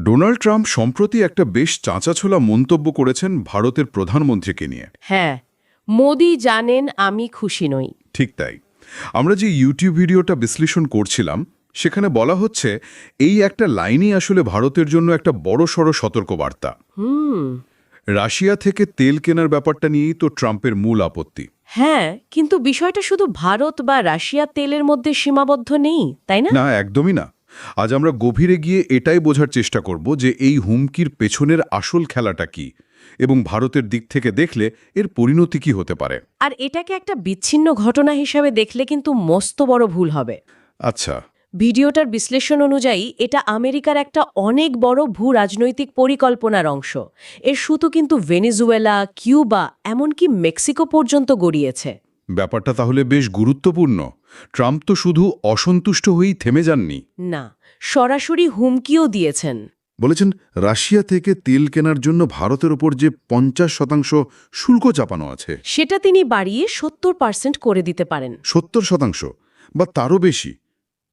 Donald Trump সম্প্রতি একটা বেশ চাঁচাছোলা মন্তব্য করেছেন ভারতের প্রধানমন্ত্রীকে নিয়ে। হ্যাঁ মোদি জানেন আমি খুশি নই। ঠিক তাই। আমরা যে ইউটিউব ভিডিওটা বিশ্লেষণ করছিলাম সেখানে বলা হচ্ছে এই একটা লাইনই আসলে ভারতের জন্য একটা বড়সড় সতর্কবার্তা। হুম। রাশিয়া থেকে তেল কেনার ব্যাপারটা নিয়েই তো ট্রাম্পের মূল আপত্তি। হ্যাঁ কিন্তু বিষয়টা শুধু ভারত বা রাশিয়া তেলের মধ্যে সীমাবদ্ধ নেই তাই না? না একদমই না। আজ আমরা গভীরে গিয়ে এটাই বোঝার চেষ্টা করব যে এই হুমকির পেছনের আসল খেলাটা কি এবং ভারতের দিক থেকে দেখলে এর পরিণতি কি হতে পারে। আর এটাকে একটা বিচ্ছিন্ন ঘটনা হিসাবে দেখলে কিন্তু মস্ত বড় ভুল হবে। আচ্ছা। ভিডিওটার বিশ্লেষণ অনুযায়ী এটা আমেরিকার একটা অনেক বড় ভূ রাজনৈতিক পরিকল্পনার অংশ। এর সুতো কিন্তু ভেনেজুয়েলা কিউবা এমনকি মেক্সিকো পর্যন্ত গড়িয়েছে। ব্যাপারটা তাহলে বেশ গুরুত্বপূর্ণ। ট্রাম্প তো শুধু অসন্তুষ্ট হয়েই থেমে যাননি। না সরাসরি হুমকিও দিয়েছেন। বলেছেন রাশিয়া থেকে তেল কেনার জন্য ভারতের ওপর যে পঞ্চাশ শতাংশ শুল্ক চাপানো আছে। সেটা তিনি বাড়িয়ে সত্তর পার্সেন্ট করে দিতে পারেন। সত্তর শতাংশ? বা তারও বেশি?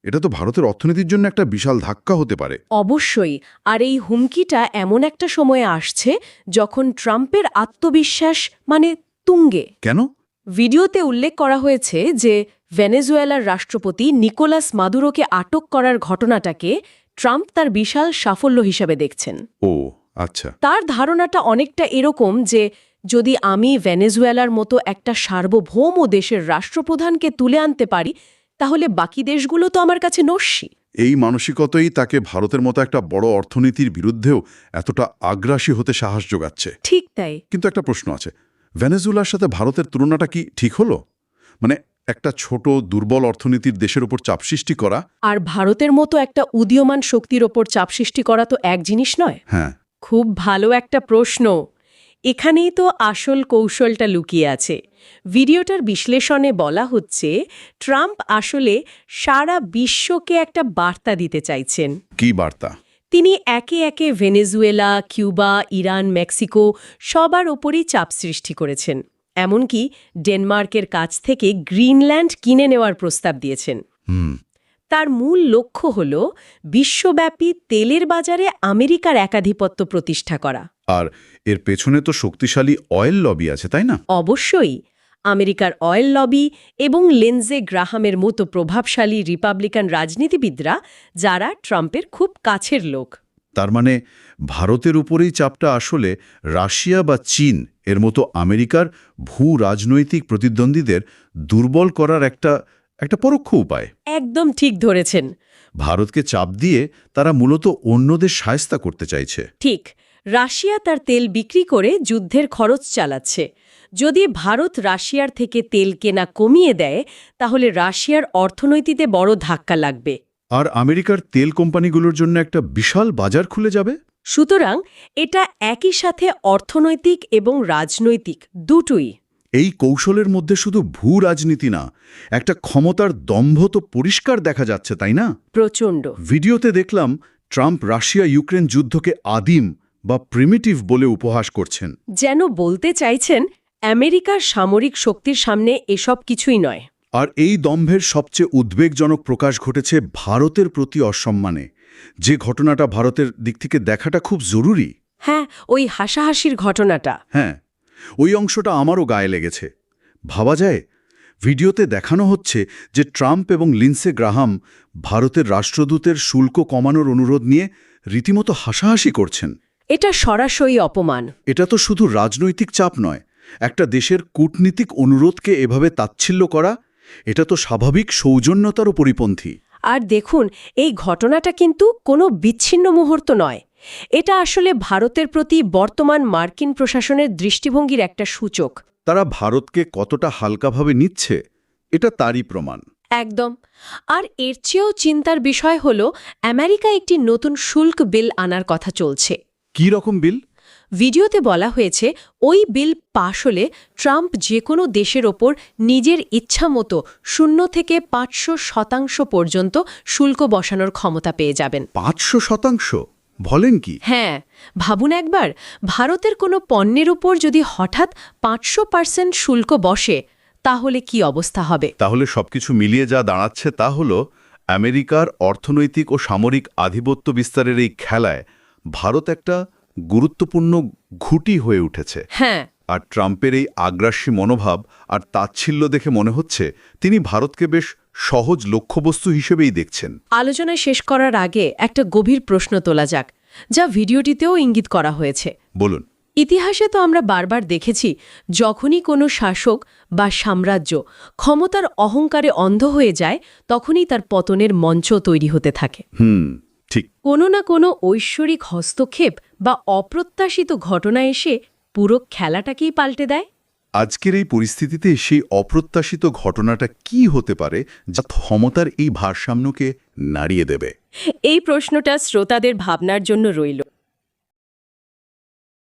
এটা তো ভারতের অর্থনীতির জন্য একটা বিশাল ধাক্কা হতে পারে। অবশ্যই আর এই হুমকিটা এমন একটা সময়ে আসছে যখন ট্রাম্পের আত্মবিশ্বাস মানে তুঙ্গে। কেন? ভিডিওতে উল্লেখ করা হয়েছে যে ভেনেজুয়েলার রাষ্ট্রপতি নিকোলাস মাদুরোকে আটক করার ঘটনাটাকে ট্রাম্প তার বিশাল সাফল্য হিসাবে দেখছেন। ও আচ্ছা। তার ধারণাটা অনেকটা এরকম যে যদি আমি ভেনেজুয়েলার মতো একটা সার্বভৌম দেশের রাষ্ট্রপ্রধানকে তুলে আনতে পারি তাহলে বাকি দেশগুলো তো আমার কাছে নস্যি। এই মানসিকতাই তাকে ভারতের মতো একটা বড় অর্থনীতির বিরুদ্ধেও এতটা আগ্রাসী হতে সাহস যোগাচ্ছে। ঠিক তাই। কিন্তু একটা প্রশ্ন আছে। ভেনেজুলার সাথে ভারতের তুলনাটা কি ঠিক হলো? মানে একটা ছোট দুর্বল অর্থনীতির দেশের উপর চাপ সৃষ্টি করা। আর ভারতের মতো একটা উদীয়মান শক্তির ওপর চাপ সৃষ্টি করা তো এক জিনিস নয়। হ্যাঁ। খুব ভালো একটা প্রশ্ন। এখানেই তো আসল কৌশলটা লুকিয়ে আছে। ভিডিওটার বিশ্লেষণে বলা হচ্ছে ট্রাম্প আসলে সারা বিশ্বকে একটা বার্তা দিতে চাইছেন। কি বার্তা? তিনি একে একে ভেনেজুয়েলা কিউবা ইরান মেক্সিকো সবার ওপরই চাপ সৃষ্টি করেছেন। এমনকি ডেনমার্কের কাছ থেকে গ্রিনল্যান্ড কিনে নেওয়ার প্রস্তাব দিয়েছেন। তার মূল লক্ষ্য হল বিশ্বব্যাপী তেলের বাজারে আমেরিকার একাধিপত্য প্রতিষ্ঠা করা। আর এর পেছনে তো শক্তিশালী অয়েল লবি আছে তাই না? অবশ্যই। আমেরিকার অয়েল লবি এবং লেনজে গ্রাহামের মতো প্রভাবশালী রিপাবলিকান রাজনীতিবিদরা যারা ট্রাম্পের খুব কাছের লোক। তার মানে ভারতের উপরেই চাপটা আসলে রাশিয়া বা চীন এর মতো আমেরিকার ভূ রাজনৈতিক প্রতিদ্বন্দ্বীদের দুর্বল করার একটা একটা পরোক্ষ উপায়। একদম ঠিক ধরেছেন। ভারতকে চাপ দিয়ে তারা মূলত অন্যদের সায়স্তা করতে চাইছে। ঠিক। রাশিয়া তার তেল বিক্রি করে যুদ্ধের খরচ চালাচ্ছে। যদি ভারত রাশিয়ার থেকে তেল কেনা কমিয়ে দেয় তাহলে রাশিয়ার অর্থনীতিতে বড় ধাক্কা লাগবে। আর আমেরিকার তেল কোম্পানিগুলোর জন্য একটা বিশাল বাজার খুলে যাবে? সুতরাং এটা একই সাথে অর্থনৈতিক এবং রাজনৈতিক দুটোই। এই কৌশলের মধ্যে শুধু ভূ রাজনীতি না একটা ক্ষমতার দম্ভ তো পরিষ্কার দেখা যাচ্ছে তাই না? প্রচণ্ড। ভিডিওতে দেখলাম ট্রাম্প রাশিয়া ইউক্রেন যুদ্ধকে আদিম বা প্রিমিটিভ বলে উপহাস করছেন। যেন বলতে চাইছেন আমেরিকার সামরিক শক্তির সামনে এসব কিছুই নয়। আর এই দম্ভের সবচেয়ে উদ্বেগজনক প্রকাশ ঘটেছে ভারতের প্রতি অসম্মানে। যে ঘটনাটা ভারতের দিক থেকে দেখাটা খুব জরুরি। হ্যাঁ ওই হাসাহাসির ঘটনাটা। হ্যাঁ ওই অংশটা আমারও গায়ে লেগেছে। ভাবা যায় ভিডিওতে দেখানো হচ্ছে যে ট্রাম্প এবং লিন্সে গ্রাহাম ভারতের রাষ্ট্রদূতের শুল্ক কমানোর অনুরোধ নিয়ে রীতিমতো হাসাহাসি করছেন। এটা সরাসরি অপমান। এটা তো শুধু রাজনৈতিক চাপ নয় একটা দেশের কূটনীতিক অনুরোধকে এভাবে তাচ্ছিল্য করা এটা তো স্বাভাবিক সৌজন্যতারও পরিপন্থী। আর দেখুন এই ঘটনাটা কিন্তু কোনো বিচ্ছিন্ন মুহূর্ত নয়। এটা আসলে ভারতের প্রতি বর্তমান মার্কিন প্রশাসনের দৃষ্টিভঙ্গির একটা সূচক। তারা ভারতকে কতটা হালকাভাবে নিচ্ছে এটা তারই প্রমাণ। একদম। আর এর চেয়েও চিন্তার বিষয় হল আমেরিকা একটি নতুন শুল্ক বিল আনার কথা চলছে। কি রকম বিল? ভিডিওতে বলা হয়েছে ওই বিল পাশ হলে ট্রাম্প যে কোনো দেশের ওপর নিজের ইচ্ছামতো শূন্য থেকে পাঁচশো শতাংশ পর্যন্ত শুল্ক বসানোর ক্ষমতা পেয়ে যাবেন। পাঁচশো শতাংশ? বলেন কি? হ্যাঁ ভাবুন একবার ভারতের কোনো পণ্যের উপর যদি হঠাৎ পাঁচশো পার্সেন্ট শুল্ক বসে তাহলে কি অবস্থা হবে? তাহলে সবকিছু মিলিয়ে যা দাঁড়াচ্ছে তা হল আমেরিকার অর্থনৈতিক ও সামরিক আধিপত্য বিস্তারের এই খেলায় ভারত একটা গুরুত্বপূর্ণ ঘুটি হয়ে উঠেছে। হ্যাঁ। আর ট্রাম্পের এই আগ্রাসী মনোভাব আর তাচ্ছিল্য দেখে মনে হচ্ছে তিনি ভারতকে বেশ সহজ লক্ষ্যবস্তু হিসেবেই দেখছেন। আলোচনা শেষ করার আগে একটা গভীর প্রশ্ন তোলা যাক যা ভিডিওটিতেও ইঙ্গিত করা হয়েছে। বলুন। ইতিহাসে তো আমরা বারবার দেখেছি যখনই কোনো শাসক বা সাম্রাজ্য ক্ষমতার অহংকারে অন্ধ হয়ে যায় তখনই তার পতনের মঞ্চ তৈরি হতে থাকে। হুম। ঠিক। কোনো না কোনো ঐশ্বরিক হস্তক্ষেপ বা অপ্রত্যাশিত ঘটনা এসে পুরো খেলাটাকেই পাল্টে দেয়। আজকের এই পরিস্থিতিতে সেই অপ্রত্যাশিত ঘটনাটা কি হতে পারে যা ক্ষমতার এই ভারসাম্যকে নাড়িয়ে দেবে? এই প্রশ্নটা শ্রোতাদের ভাবনার জন্য রইল।